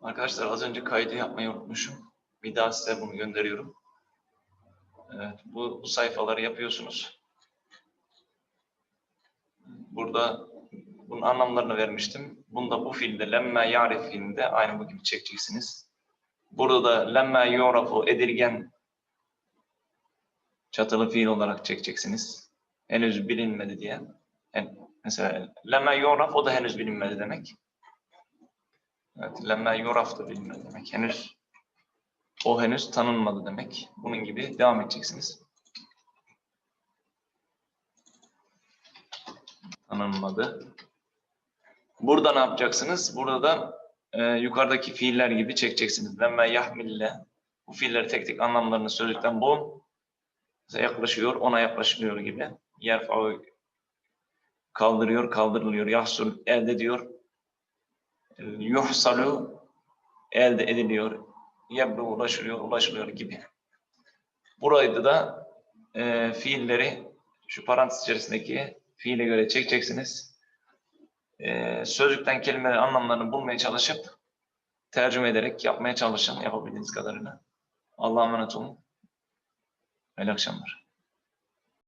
Arkadaşlar az önce kaydı yapmayı unutmuşum. Bir daha size bunu gönderiyorum. Evet, bu, bu sayfaları yapıyorsunuz. Burada bunun anlamlarını vermiştim. Bunda bu fiilde lemme yarif fiilinde aynı bu gibi çekeceksiniz. Burada da lemme yorafu edilgen çatılı fiil olarak çekeceksiniz. Henüz bilinmedi diye. Yani mesela lemme yoraf o da henüz bilinmedi demek. Evet, lemme yoraf da bilinmedi demek. Henüz o henüz tanınmadı demek. Bunun gibi devam edeceksiniz. Tanınmadı. Burada ne yapacaksınız? Burada da e, yukarıdaki fiiller gibi çekeceksiniz. Lemme yahmille. Bu fiilleri tek tek anlamlarını sözlükten. Mesela yaklaşıyor, ona yaklaşılıyor gibi. Yerfa'u kaldırıyor, kaldırılıyor. Yahsul elde diyor. Yuhsalu elde ediliyor. Yeblu ulaşılıyor, ulaşılıyor gibi. Buraydı da e, fiilleri şu parantez içerisindeki fiile göre çekeceksiniz. E, sözlükten kelimelerin anlamlarını bulmaya çalışıp tercüme ederek yapmaya çalışın yapabildiğiniz kadarıyla. Allah'a emanet olun. Hayırlı akşamlar.